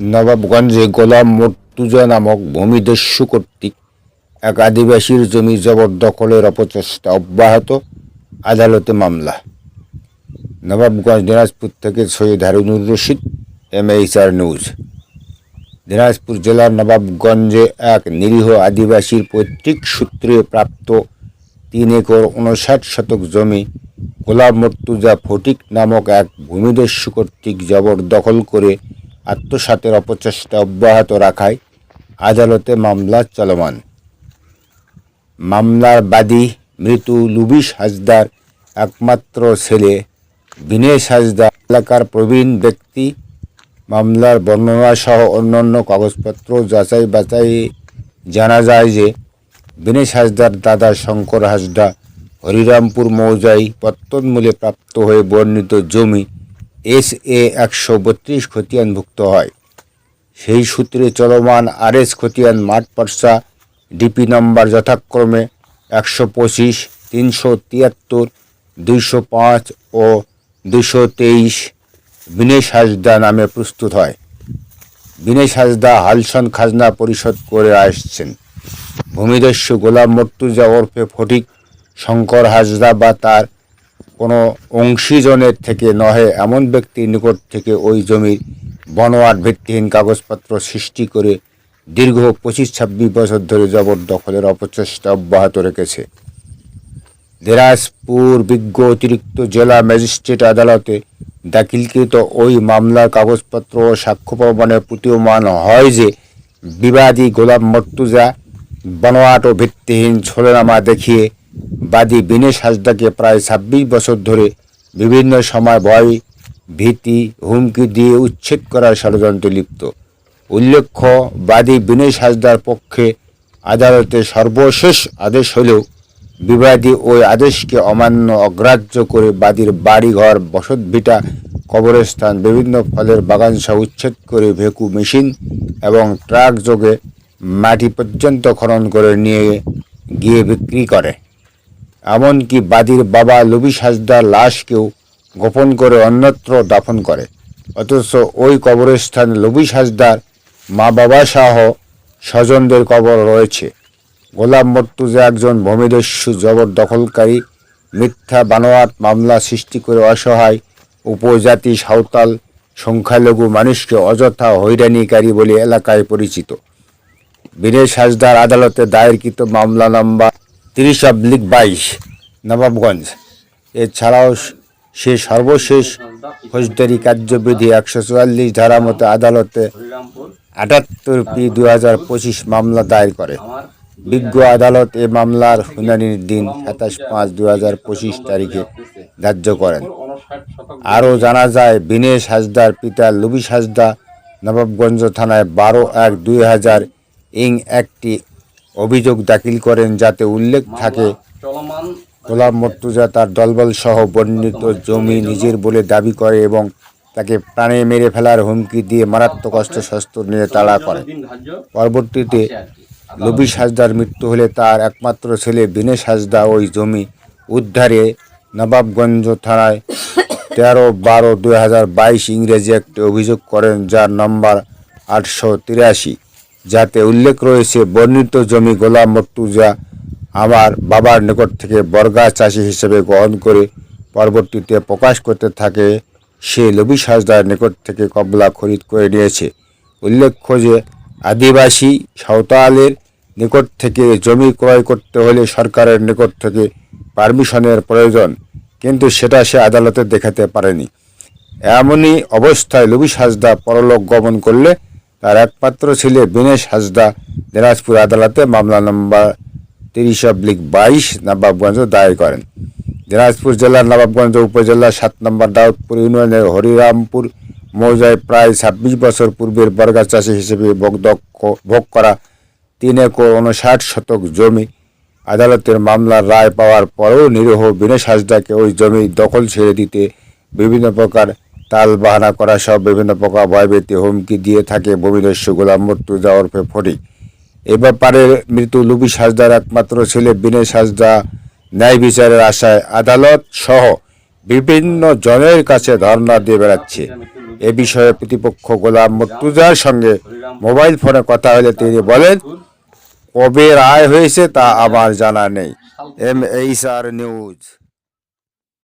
নবাবগঞ্জে গোলাম মর্তুজা নামক ভূমিদস্যু কর্তৃক এক আদিবাসীর জমি জবরদখলের অপচেষ্টা অব্যাহত আদালতে মামলা। নবাবগঞ্জ দিনাজপুর থেকে Syed Harunur Rashid M HR news. Dinajpur জেলার নবাবগঞ্জে এক নিরীহ আদিবাসীর পৈতৃক সূত্রে প্রাপ্ত তিন একর উনষাট শতক জমি গোলাম মর্তুজা ফটিক নামক এক ভূমিদস্যু কর্তৃক জবরদখল করে আত্মসাতের অপচেষ্টা অব্যাহত রাখায় আদালতে মামলা চলমান। মামলার বাদী মৃত লুবিশ হাজদার একমাত্র ছেলে বিনেশ হাজদা এলাকার প্রবীণ ব্যক্তি, মামলার বর্ণনা সহ অন্যান্য কাগজপত্র যাচাই বাছাই জানা যায় যে বিনেশ হাজদার দাদা শঙ্কর হাজদা হরিরামপুর মৌজায় পত্তনমূলে প্রাপ্ত হয়ে বর্ণিত জমি এস এ একশো বত্রিশ খতিয়ানভুক্ত হয়। সেই সূত্রে চলমান আর এস খতিয়ান মাঠ পর্সা ডিপি নম্বর যথাক্রমে একশো পঁচিশ, তিনশো তিয়াত্তর, দুইশো পাঁচ ও দুশো তেইশ বিনেশ হাজদা নামে প্রস্তুত হয়। বিনেশ হাজদা হালসন খাজনা পরিশোধ করে আসছেন। ভূমিদস্যু গোলাম মর্তুজা ওরফে ফটিক শঙ্কর হাজদা বা তার কোনো অংশীজনের থেকে নহে, এমন ব্যক্তির নিকট থেকে ওই জমির বনোয়াট ভিত্তিহীন কাগজপত্র সৃষ্টি করে দীর্ঘ পঁচিশ ছাব্বিশ বছর ধরে জবরদখলের অপচেষ্টা অব্যাহত রেখেছে। দিনাজপুর বিজ্ঞ অতিরিক্ত জেলা ম্যাজিস্ট্রেট আদালতে দাখিলকৃত ওই মামলার কাগজপত্র ও সাক্ষ্য প্রমাণে প্রতীয়মান হয় যে বিবাদী গোলাম মর্তুজা বনোয়াট ও ভিত্তিহীন ছোলেনামা দেখিয়ে বাদী বিনেশ হাজদাকে প্রায় ছাব্বিশ বছর ধরে বিভিন্ন সময় ভয়, ভীতি, হুমকি দিয়ে উচ্ছেদ করার ষড়যন্ত্রে লিপ্ত। উল্লেখ্য, বাদী বিনেশ হাজদার পক্ষে আদালতে সর্বশেষ আদেশ হলেও বিবাদী ওই আদেশকে অমান্য অগ্রাহ্য করে বাদীর বাড়িঘর বসতভিটা কবরস্থান, বিভিন্ন ফলের বাগান সহ উচ্ছেদ করে ভেকু মেশিন এবং ট্রাক যোগে মাটি পর্যন্ত খনন করে নিয়ে গিয়ে বিক্রি করে। এমনকি বাদীর বাবা লবিশ হাজদার লাশকেও গোপন করে অন্যত্র দাফন করে। অথচ ওই কবরস্থানে লবিশ হাজদার মা বাবা সহ স্বজনদের কবর রয়েছে। গোলাম মর্তুজা একজন ভূমিদস্যু, জবরদখলকারী, মিথ্যা বানোয়াট মামলা সৃষ্টি করে অসহায়, উপজাতি, সাঁওতাল, সংখ্যালঘু মানুষকে অযথা হয়রানিকারী বলে এলাকায় পরিচিত। বিনেশ হাজদার আদালতে দায়েরকৃত মামলা নম্বর তিরিশ অব্লিক বাইশ, নবাবগঞ্জ। এছাড়াও সে সর্বশেষ ফৌজদারি কার্যবিধি একশো চুয়াল্লিশ ধারা মতো আদালতে আটাত্তর পি দু হাজার পঁচিশ মামলা দায়ের করে। বিজ্ঞ আদালত এ মামলার শুনানির দিন সাতাশ পাঁচ দু হাজার পঁচিশ তারিখে ধার্য করেন। আরও জানা যায়, বিনেশ হাজদার পিতা লুবিশ হাজদা নবাবগঞ্জ থানায় বারো এক দুই হাজার ইং একটি অভিযোগ দাখিল করেন যাতে উল্লেখ থাকে, গোলাম মর্তুজা তার দলবল সহ বর্ণিত জমি নিজের বলে দাবি করে এবং তাকে প্রাণে মেরে ফেলার হুমকি দিয়ে মারাত্মক অস্ত্রশস্ত্র নিয়ে তাড়া করে। পরবর্তীতে লবিশ হাজদার মৃত্যু হলে তার একমাত্র ছেলে বিনেশ হাজদা ওই জমি উদ্ধারে নবাবগঞ্জ থানায় তেরো বারো দুই হাজার বাইশ ইংরেজি একটি অভিযোগ করেন, যার নম্বর আটশো তিরাশি। যাতে উল্লেখ রয়েছে, বর্ণিত জমি গোলাম মর্তুজা আমার বাবার নিকট থেকে বর্গা চাষি হিসেবে গ্রহণ করে পরবর্তীতে প্রকাশ করতে থাকে, সে লবি হাজদার নিকট থেকে কবলা খরিদ করে নিয়েছে। উল্লেখ্য যে, আদিবাসী সাঁওতালের নিকট থেকে জমি ক্রয় করতে হলে সরকারের নিকট থেকে পারমিশনের প্রয়োজন, কিন্তু সেটা সে আদালতে দেখাতে পারেনি। এমনই অবস্থায় লবি সাজদা পরলোক গমন করলে তার একমাত্র ছেলে বিনেশ হাজদা দিনাজপুর আদালতে মামলা নম্বর তিরিশ অব্লিক বাইশ নবাবগঞ্জ দায়ের করেন। দিনাজপুর জেলার নবাবগঞ্জ উপজেলার সাত নম্বর দাউদপুর ইউনিয়নের হরিরামপুর মৌজায় প্রায় ছাব্বিশ বছর পূর্বের বর্গা চাষি হিসেবে ভোগদক্ষ ভোগ করা তিন একর উনষাট শতক জমি। আদালতের মামলার রায় পাওয়ার পরেও নিরীহ বিনেশ হাজদাকে ওই জমি দখল ছেড়ে দিতে বিভিন্ন প্রকার তাল বাহানা করা সহ বিভিন্ন প্রকার ভয়ভীতি, হুমকি দিয়ে থাকে ভূমিদস্যু গোলাম মর্তুজা ওরফে ফটিক এ ব্যাপারে মৃত লুবিশ হাজদার একমাত্র ছেলে বিনেশ হাজদা ন্যায় বিচারের আশায় আদালত সহ বিভিন্ন জনের কাছে ধর্ণা দিয়ে বেড়াচ্ছে। এ বিষয়ে প্রতিপক্ষ গোলাম মর্তুজার সঙ্গে মোবাইল ফোনে কথা হলে তিনি বলেন, কবে রায় হয়েছে তা আমার জানা নেই। M H R news.